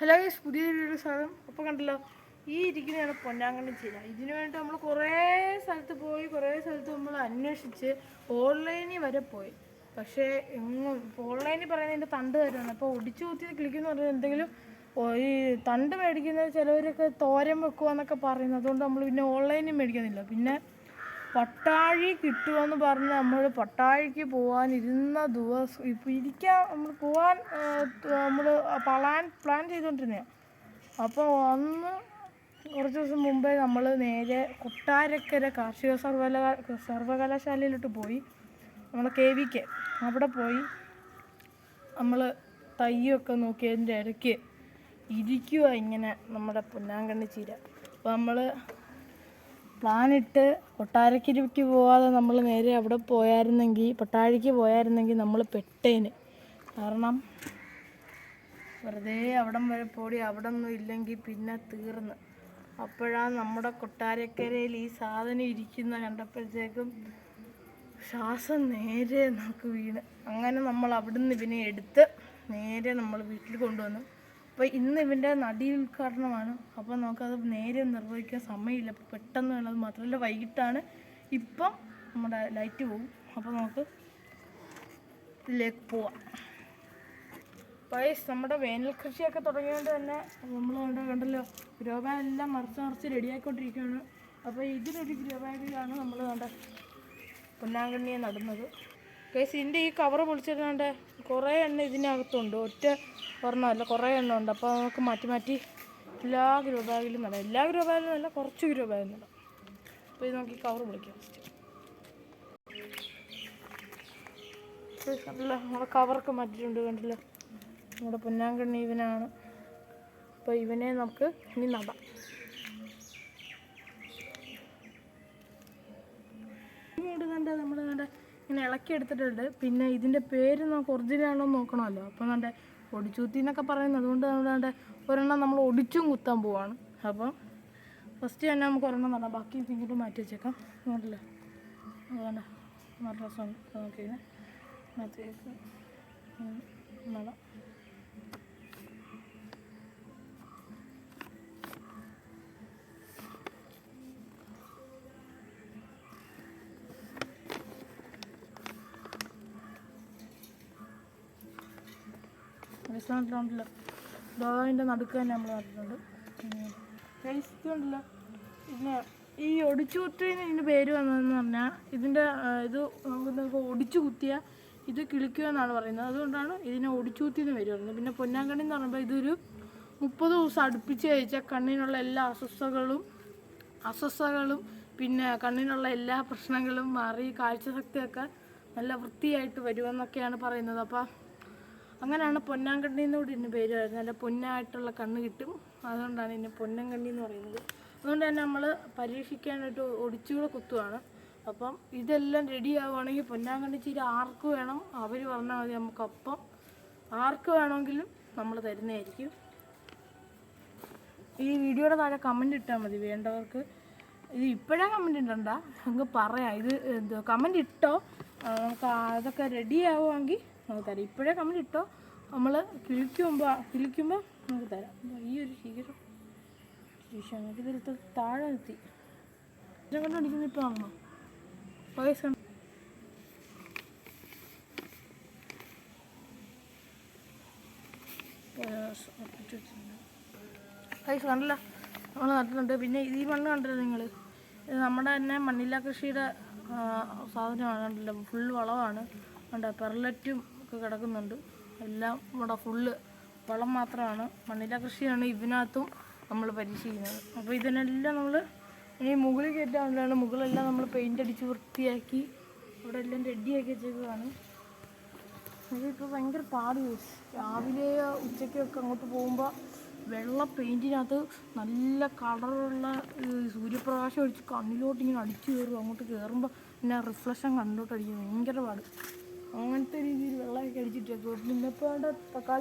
Hello guys പുതിയ video സാധനം. അപ്പോൾ കണ്ടല്ലോ ഈ ഇരിക്കുന്നതാണ് പൊന്നാങ്കണ്ണി ചീര. ഇതിനു വേണ്ടി നമ്മൾ കുറേ സ്ഥലത്ത് പോയി കുറേ സ്ഥലത്ത് നമ്മൾ അന്വേഷിച്ച് ഓൺലൈനിൽ വരെ പോയി. പക്ഷേ എങ്ങും ഓൺലൈനിൽ പറയുന്നതിന്റെ തണ്ട് തരുവാണ് അപ്പോൾ ഒടിച്ചു കുത്തി കിളിക്കുന്ന പറഞ്ഞാൽ എന്തെങ്കിലും ഈ തണ്ട് മേടിക്കുന്ന ചിലവരൊക്കെ തോരൻ വെക്കുവാന്നൊക്കെ പറയുന്നത്. അതുകൊണ്ട് നമ്മൾ പിന്നെ ഓൺലൈനിൽ മേടിക്കുന്നില്ല. പിന്നെ പട്ടാഴി കിട്ടുമെന്ന് പറഞ്ഞ് നമ്മൾ പട്ടാഴിക്ക് പോകാനിരുന്ന ദിവസം ഇപ്പം ഇരിക്കാൻ നമ്മൾ പോകാൻ നമ്മൾ പ്ലാൻ പ്ലാൻ ചെയ്തുകൊണ്ടിരുന്നതാണ് അപ്പോൾ അന്ന് കുറച്ച് ദിവസം മുമ്പേ നമ്മൾ നേരെ കൊട്ടാരക്കര കാർഷിക സർവകലാ സർവകലാശാലയിലോട്ട് പോയി. നമ്മൾ കെ വിക്ക് അവിടെ പോയി. നമ്മൾ തയ്യൊക്കെ നോക്കിയതിന്റെ ഇടയ്ക്ക് ഇരിക്കുക ഇങ്ങനെ നമ്മുടെ പൊന്നാങ്കണ്ണി ചീര. അപ്പോൾ നമ്മൾ പ്ലാനിട്ട് കൊട്ടാരക്കരയ്ക്ക് പോവാതെ നമ്മൾ നേരെ അവിടെ പോയായിരുന്നെങ്കിൽ പട്ടാഴിക്ക് പോയായിരുന്നെങ്കിൽ നമ്മൾ പെട്ടേന്. കാരണം വെറുതെ അവിടം വരെ പോടി അവിടെ ഒന്നും ഇല്ലെങ്കിൽ പിന്നെ തീർന്ന്. അപ്പോഴാണ് നമ്മുടെ കൊട്ടാരക്കരയിൽ ഈ സാധനം ഇരിക്കുന്ന കണ്ടപ്പോഴത്തേക്കും ശ്വാസം നേരെ നമുക്ക് വീണ്. അങ്ങനെ നമ്മൾ അവിടുന്ന് ഇവനെ എടുത്ത് നേരെ നമ്മൾ വീട്ടിൽ കൊണ്ടുവന്നു. അപ്പോൾ ഇന്ന് ഇവന്റെ നടി ഉദ്ഘാടനമാണ്. അപ്പോൾ നമുക്കത് നേരെ നിർവഹിക്കാൻ സമയമില്ല. പെട്ടെന്ന് അത് മാത്രമല്ല വൈകിട്ടാണ്. ഇപ്പം നമ്മുടെ ലൈറ്റ് പോകും അപ്പോൾ നമുക്ക് ഇതിലേക്ക് പോവാം. പൈസ് നമ്മുടെ വേനൽ കൃഷിയൊക്കെ തുടങ്ങിയതുകൊണ്ട് തന്നെ നമ്മൾ കണ്ട കണ്ടല്ലോ ഗ്രോ ബാഗ് എല്ലാം മറിച്ച് മറിച്ച് റെഡിയായിക്കൊണ്ടിരിക്കുകയാണ് അപ്പോൾ ഇതിലൊരു ഗ്രോ ബാഗിലാണ് നമ്മൾ കണ്ട പൊന്നാങ്കണ്ണിയെ നടുന്നത്. കേസ് ഇതിന്റെ ഈ കവറ് പൊളിച്ചിരുന്നാണ്ട് കുറേ എണ്ണ ഇതിനകത്തുണ്ട്. ഒറ്റ ഒരെണ്ണമല്ല കുറേ എണ്ണം ഉണ്ട്. അപ്പോൾ നമുക്ക് മാറ്റി മാറ്റി എല്ലാ ഗ്രോ ബാഗിലും എല്ലാ ഗ്രോ ബാഗിലും അല്ല കുറച്ച് ഗ്രോ ബാഗിൽ അപ്പോൾ ഇത് നമുക്ക് ഈ കവറ് പൊളിക്കാം കണ്ടില്ല നമ്മുടെ കവറൊക്കെ മാറ്റിയിട്ടുണ്ട് കണ്ടില്ല. നമ്മുടെ പൊന്നാങ്കണ്ണി ഇവനാണ്. അപ്പോൾ ഇവനെ നമുക്ക് ഇനി നടാം. ഇങ്ങോട്ട് നമ്മൾ ഇങ്ങനെ ഇളക്കി എടുത്തിട്ടുണ്ട്. പിന്നെ ഇതിന്റെ പേര് നമുക്ക് ഒറിജിനൽ ആണോ നോക്കണമല്ലോ. അപ്പം കണ്ട ഒടിച്ചൂത്തി എന്നൊക്കെ പറയുന്നത്. അതുകൊണ്ട് നമ്മൾ കണ്ട ഒരെണ്ണം നമ്മൾ ഒടിച്ചും കുത്താൻ പോവാണ്. അപ്പം ഫസ്റ്റ് തന്നെ നമുക്ക് ഒരെണ്ണം നടാം. ബാക്കി ഇങ്ങോട്ട് മാറ്റി വെച്ചേക്കാം. ഇങ്ങോട്ടല്ലേ അതുകൊണ്ട് നല്ല രസം. നോക്കി മാറ്റി വെക്കാം നടാം. രസമുണ്ടല്ലോ ഡോഗിന്റെ നടുക്ക് തന്നെ നമ്മൾ നട്ടിട്ടുണ്ട് ഉണ്ടല്ലോ. പിന്നെ ഈ ഒടിച്ചു കുത്തിന് ഇതിന് പേര് വന്നതെന്ന് പറഞ്ഞാൽ ഇതിന്റെ ഇത് നമുക്ക് ഒടിച്ചു കുത്തിയ ഇത് കിളിക്കുക എന്നാണ് പറയുന്നത്. അതുകൊണ്ടാണ് ഇതിനെ ഒടിച്ചു കുത്തി എന്ന് പേര് പറയുന്നത് പിന്നെ പൊന്നാങ്കണ്ണി എന്ന് പറയുമ്പോൾ ഇതൊരു മുപ്പത് ദിവസം അടുപ്പിച്ച് കഴിച്ചാൽ കണ്ണിനുള്ള എല്ലാ അസ്വസ്ഥകളും അസ്വസ്ഥകളും പിന്നെ കണ്ണിനുള്ള എല്ലാ പ്രശ്നങ്ങളും മാറി കാഴ്ചശക്തിയൊക്കെ നല്ല വൃത്തിയായിട്ട് വരുമെന്നൊക്കെയാണ് പറയുന്നത്. അപ്പോൾ അങ്ങനെയാണ് പൊന്നാങ്കണ്ണി എന്നോട് ഇതിന് പേര് വരുന്നത്. നല്ല പൊന്നായിട്ടുള്ള കണ്ണ് കിട്ടും. അതുകൊണ്ടാണ് ഇതിന് പൊന്നങ്കണ്ണി എന്ന് പറയുന്നത്. അതുകൊണ്ട് തന്നെ നമ്മൾ പരീക്ഷിക്കാനായിട്ട് ഒടിച്ചുകൂടെ കുത്തുവാണ്. അപ്പം ഇതെല്ലാം റെഡി ആവുകയാണെങ്കിൽ പൊന്നാങ്കണ്ണി ചീര ആർക്ക് വേണം അവർ പറഞ്ഞാൽ മതി നമുക്കപ്പം ആർക്ക് വേണമെങ്കിലും നമ്മൾ തരുന്നതായിരിക്കും. ഈ വീഡിയോയുടെ താഴെ കമന്റ് ഇട്ടാൽ മതി വേണ്ടവർക്ക്. ഇത് ഇപ്പോഴേ കമന്റ് ഇടണ്ട? നമുക്ക് പറയാം. ഇത് എന്തോ കമന്റ് ഇട്ടോ? നമുക്ക് അതൊക്കെ റെഡി ആവുമെങ്കിൽ നമുക്ക് തരാം. ഇപ്പോഴേ കമന്റ് ഇട്ടോ? നമ്മൾ കിളിക്കുമ്പോൾ കിളിക്കുമ്പോൾ നമുക്ക് തരാം. ഈ ഒരു ശീലം ശീശം ഇതിൽ താഴെ എത്തി ഇതിനെ കൊണ്ട് അടിക്കുന്നത് ഇപ്പോൾ ആണോ കണ്ടില്ല? നമ്മൾ നട്ടിട്ടുണ്ട്. പിന്നെ ഈ മണ്ണ് കണ്ടില്ല നിങ്ങൾ ഇത് നമ്മുടെ തന്നെ മണ്ണില്ല കൃഷിയുടെ സാധനമാണ് കണ്ടില്ല? ഫുൾ വളമാണ് കണ്ട? പെർലറ്റും ഒക്കെ കിടക്കുന്നുണ്ട്. എല്ലാം ഇവിടെ ഫുള്ള് വളം മാത്രമാണ്. മണ്ണില കൃഷിയാണ് ഇതിനകത്തും നമ്മൾ പരീക്ഷിക്കുന്നത് അപ്പോൾ ഇതിനെല്ലാം നമ്മൾ ഇനി മുകളിൽ കയറ്റാനുള്ളതാണ്. മുകളെല്ലാം നമ്മൾ പെയിന്റ് അടിച്ച് വൃത്തിയാക്കി ഇവിടെ എല്ലാം റെഡിയാക്കി വെച്ചേക്കുകയാണ് ഇതിപ്പോൾ ഭയങ്കര പാട് യൂസ് രാവിലെ ഉച്ചയ്ക്കൊക്കെ അങ്ങോട്ട് പോകുമ്പോൾ വെള്ള പെയിന്റിനകത്ത് നല്ല കളറുള്ള സൂര്യപ്രകാശം അടിച്ച് കണ്ണിലോട്ട് ഇങ്ങനെ അടിച്ചു കയറും അങ്ങോട്ട് കയറുമ്പോൾ പിന്നെ റിഫ്ലക്ഷൻ കണ്ടോട്ടടിക്കും ഭയങ്കര പാട്. അങ്ങനത്തെ രീതിയിൽ വെള്ളമൊക്കെ അടിച്ചിട്ടേക്കും പിന്നെ ഇപ്പോൾ തക്കാളി